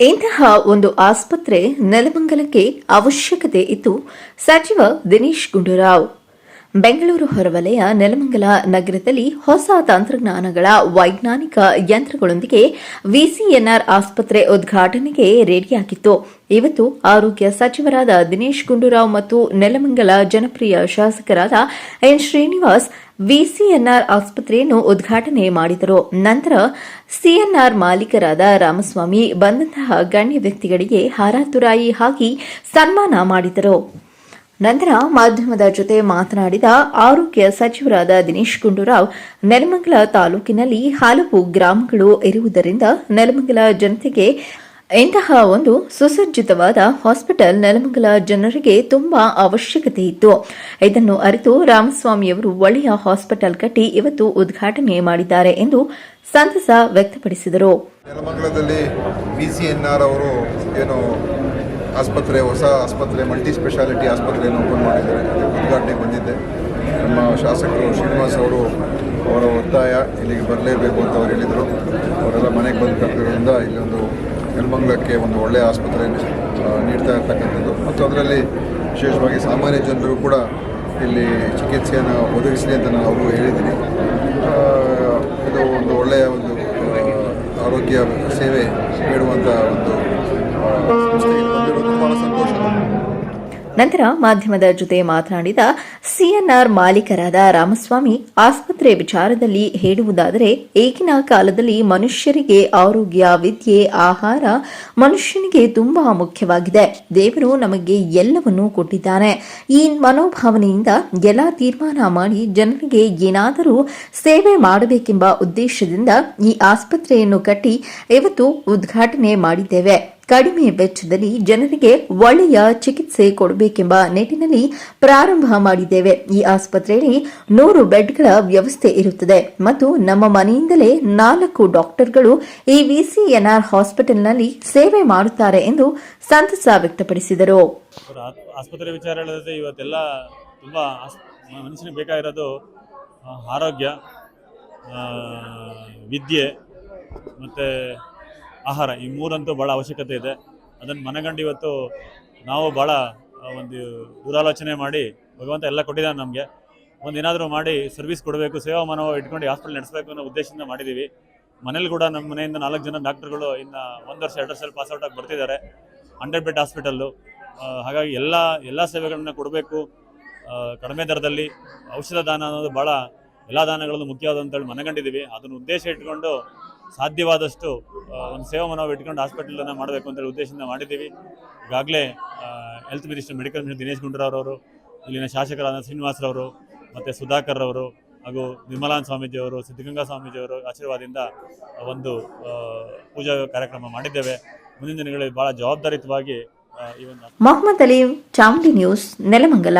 ಇಂತಹ ಒಂದು ಆಸ್ಪತ್ರೆ ನೆಲಮಂಗಲಕ್ಕೆ ಅವಶ್ಯಕತೆ ಇತ್ತು ಸಚಿವ ದಿನೇಶ್ ಗುಂಡೂರಾವ್. ಬೆಂಗಳೂರು ಹೊರವಲಯ ನೆಲಮಂಗಲ ನಗರದಲ್ಲಿ ಹೊಸ ತಂತ್ರಜ್ಞಾನಗಳ ವೈಜ್ಞಾನಿಕ ಯಂತ್ರಗಳೊಂದಿಗೆ ವಿಸಿಎನ್ಆರ್ ಆಸ್ಪತ್ರೆ ಉದ್ಘಾಟನೆಗೆ ರೆಡಿಯಾಗಿತ್ತು. ಇವತ್ತು ಆರೋಗ್ಯ ಸಚಿವರಾದ ದಿನೇಶ್ ಗುಂಡೂರಾವ್ ಮತ್ತು ನೆಲಮಂಗಲ ಜನಪ್ರಿಯ ಶಾಸಕರಾದ ಎನ್ ಶ್ರೀನಿವಾಸ್ ವಿಸಿಎನ್ಆರ್ ಆಸ್ಪತ್ರೆಯನ್ನು ಉದ್ಘಾಟನೆ ಮಾಡಿದರು. ನಂತರ ಸಿಎನ್ಆರ್ ಮಾಲೀಕರಾದ ರಾಮಸ್ವಾಮಿ ಬಂದಂತಹ ಗಣ್ಯ ವ್ಯಕ್ತಿಗಳಿಗೆ ಹಾರಾತುರಾಯಿ ಹಾಕಿ ಸನ್ಮಾನ ಮಾಡಿದರು. ನಂತರ ಮಾಧ್ಯಮದ ಜೊತೆ ಮಾತನಾಡಿದ ಆರೋಗ್ಯ ಸಚಿವರಾದ ದಿನೇಶ್ ಗುಂಡೂರಾವ್, ನೆಲಮಂಗಲ ತಾಲೂಕಿನಲ್ಲಿ ಹಲವು ಗ್ರಾಮಗಳು ಇರುವುದರಿಂದ ನೆಲಮಂಗಲ ಜನತೆಗೆ ಇಂತಹ ಒಂದು ಸುಸಜ್ಜಿತವಾದ ಹಾಸ್ಪಿಟಲ್ ನೆಲಮಂಗಲ ಜನರಿಗೆ ತುಂಬಾ ಅವಶ್ಯಕತೆ ಇತ್ತು. ಇದನ್ನು ಅರಿತು ರಾಮಸ್ವಾಮಿಯವರು ಒಳ್ಳೆಯ ಹಾಸ್ಪಿಟಲ್ ಕಟ್ಟಿ ಇವತ್ತು ಉದ್ಘಾಟನೆ ಮಾಡಿದ್ದಾರೆ ಎಂದು ಸಂತಸ ವ್ಯಕ್ತಪಡಿಸಿದರು. ನೆಲಮಂಗಲದಲ್ಲಿ ಬಿಸಿಎನ್ಆರ್ ಅವರು ಏನು ಆಸ್ಪತ್ರೆ, ಹೊಸ ಆಸ್ಪತ್ರೆ ಮಲ್ಟಿ ಸ್ಪೆಷಾಲಿಟಿ ಆಸ್ಪತ್ರೆಯನ್ನು ಓಪನ್ ಮಾಡಿದ್ದಾರೆ. ಉದ್ಘಾಟನೆ ಬಂದಿದ್ದೆ. ನಮ್ಮ ಶಾಸಕರು ಶ್ರೀನಿವಾಸ್ ಅವರು ಅವರ ಒತ್ತಾಯ ಇಲ್ಲಿಗೆ ಬರಲೇಬೇಕು ಅಂತ ಅವ್ರು ಹೇಳಿದರು. ಅವರೆಲ್ಲ ಮನೆಗೆ ಬಂದು ಕರೆದಿರೋದ್ರಿಂದ ಇಲ್ಲೊಂದು ನೆಲಮಂಗಲಕ್ಕೆ ಒಂದು ಒಳ್ಳೆಯ ಆಸ್ಪತ್ರೆ ಆ, ನೀಡ್ತಾ ಇರ್ತಕ್ಕಂಥದ್ದು. ಮತ್ತು ಅದರಲ್ಲಿ ವಿಶೇಷವಾಗಿ ಸಾಮಾನ್ಯ ಜನರು ಕೂಡ ಇಲ್ಲಿ ಚಿಕಿತ್ಸೆಯನ್ನು ಒದಗಿಸಲಿ ಅಂತ ನಾನು ಅವರು ಹೇಳಿದ್ದೀನಿ. ಇದು ಒಂದು ಒಳ್ಳೆಯ ಒಂದು ಆರೋಗ್ಯ ಸೇವೆ ನೀಡುವಂಥ ಒಂದು ಬಂದಿರೋದು ಭಾಳ ಸಂತೋಷ ನಂತರ ಮಾಧ್ಯಮದ ಜೊತೆ ಮಾತನಾಡಿದ ಸಿಎನ್ಆರ್ ಮಾಲೀಕರಾದ ರಾಮಸ್ವಾಮಿ ಆಸ್ಪತ್ರೆ ವಿಚಾರದಲ್ಲಿ ಹೇಳುವುದಾದರೆ, ಈಗಿನ ಕಾಲದಲ್ಲಿ ಮನುಷ್ಯರಿಗೆ ಆರೋಗ್ಯ, ವಿದ್ಯೆ, ಆಹಾರ ಮನುಷ್ಯನಿಗೆ ತುಂಬಾ ಮುಖ್ಯವಾಗಿದೆ. ದೇವರು ನಮಗೆ ಎಲ್ಲವನ್ನೂ ಕೊಟ್ಟಿದ್ದಾನೆ. ಈ ಮನೋಭಾವನೆಯಿಂದ ಎಲ್ಲ ತೀರ್ಮಾನ ಮಾಡಿ ಜನರಿಗೆ ಏನಾದರೂ ಸೇವೆ ಮಾಡಬೇಕೆಂಬ ಉದ್ದೇಶದಿಂದ ಈ ಆಸ್ಪತ್ರೆಯನ್ನು ಕಟ್ಟಿ ಇವತ್ತು ಉದ್ಘಾಟನೆ ಮಾಡಿದ್ದೇವೆ. ಕಡಿಮೆ ವೆಚ್ಚದಲ್ಲಿ ಜನರಿಗೆ ಒಳ್ಳೆಯ ಚಿಕಿತ್ಸೆ ಕೊಡಬೇಕೆಂಬ ನಿಟ್ಟಿನಲ್ಲಿ ಪ್ರಾರಂಭ ಮಾಡಿದ್ದೇವೆ. ಈ ಆಸ್ಪತ್ರೆಯಲ್ಲಿ ನೂರು ಬೆಡ್ಗಳ ವ್ಯವಸ್ಥೆ ಇರುತ್ತದೆ ಮತ್ತು ನಮ್ಮ ಮನೆಯಿಂದಲೇ ನಾಲ್ಕು ಡಾಕ್ಟರ್ಗಳು ಈ ವಿಸಿಎನ್ಆರ್ ಹಾಸ್ಪಿಟಲ್ನಲ್ಲಿ ಸೇವೆ ಮಾಡುತ್ತಾರೆ ಎಂದು ಸಂತಸ ವ್ಯಕ್ತಪಡಿಸಿದರು. ಆಸ್ಪತ್ರೆ ವಿಚಾರ ಇವತ್ತೆಲ್ಲ ತುಂಬಾ ಬೇಕಾಗಿರೋದು ಆರೋಗ್ಯ ವಿದ್ಯೆ ಮತ್ತು ಆಹಾರ, ಈ ಮೂರಂತೂ ಭಾಳ ಅವಶ್ಯಕತೆ ಇದೆ. ಅದನ್ನು ಮನಗಂಡು ಇವತ್ತು ನಾವು ಭಾಳ ಒಂದು ದುರಾಲೋಚನೆ ಮಾಡಿ, ಭಗವಂತ ಎಲ್ಲ ಕೊಟ್ಟಿದ್ದಾನೆ ನಮಗೆ. ಒಂದು ಏನಾದರೂ ಮಾಡಿ ಸರ್ವಿಸ್ ಕೊಡಬೇಕು, ಸೇವಾ ಮನೋಭಾವ ಇಟ್ಕೊಂಡು ಹಾಸ್ಪಿಟಲ್ ನಡೆಸಬೇಕು ಅನ್ನೋ ಉದ್ದೇಶದಿಂದ ಮಾಡಿದ್ದೀವಿ ಮನೇಲಿ ಕೂಡ ನಮ್ಮ ಮನೆಯಿಂದ ನಾಲ್ಕು ಜನ ಡಾಕ್ಟರ್ಗಳು ಇನ್ನು ಒಂದು ವರ್ಷ, ಎರಡು ವರ್ಷದಲ್ಲಿ ಪಾಸ್ ಔಟ್ ಆಗಿ ಬರ್ತಿದ್ದಾರೆ. ಹಂಡ್ರೆಡ್ ಬೆಡ್ ಹಾಸ್ಪಿಟಲ್ಲು ಹಾಗಾಗಿ ಎಲ್ಲ ಎಲ್ಲ ಸೇವೆಗಳನ್ನ ಕೊಡಬೇಕು. ಕಡಿಮೆ ದರದಲ್ಲಿ ಔಷಧ ದಾನ ಅನ್ನೋದು ಭಾಳ ಎಲ್ಲ ದಾನಗಳಲ್ಲೂ ಮುಖ್ಯವಾದ ಅಂತೇಳಿ ಮನಗಂಡಿದ್ದೀವಿ ಅದನ್ನು ಉದ್ದೇಶ ಇಟ್ಕೊಂಡು ಸಾಧ್ಯವಾದಷ್ಟು ಒಂದು ಸೇವಾ ಮನೋಭಾವ ಇಟ್ಕೊಂಡು ಹಾಸ್ಪಿಟಲನ್ನು ಮಾಡಬೇಕು ಅಂತೇಳಿ ಉದ್ದೇಶದಿಂದ ಮಾಡಿದ್ದೀವಿ. ಈಗಾಗಲೇ health minister medical minister Dinesh Gundurao ಅವರು ಇಲ್ಲಿನ ಶಾಸಕರಾದ ಶ್ರೀನಿವಾಸರವರು, ಮತ್ತು ಸುಧಾಕರ್ ಅವರು ಹಾಗೂ ನಿರ್ಮಲಾನ್ ಸ್ವಾಮೀಜಿಯವರು, ಸಿದ್ಧಗಂಗಾ ಸ್ವಾಮೀಜಿಯವರು ಆಶೀರ್ವಾದದಿಂದ ಒಂದು ಪೂಜಾ ಕಾರ್ಯಕ್ರಮ ಮಾಡಿದ್ದೇವೆ. ಮುಂದಿನ ದಿನಗಳಲ್ಲಿ ಬಹಳ ಜವಾಬ್ದಾರಿಯುತವಾಗಿ ಮೊಹಮ್ಮದ್ ಅಲಿ, ಚಾಮುಂಡಿ ನ್ಯೂಸ್, ನೆಲಮಂಗಲ.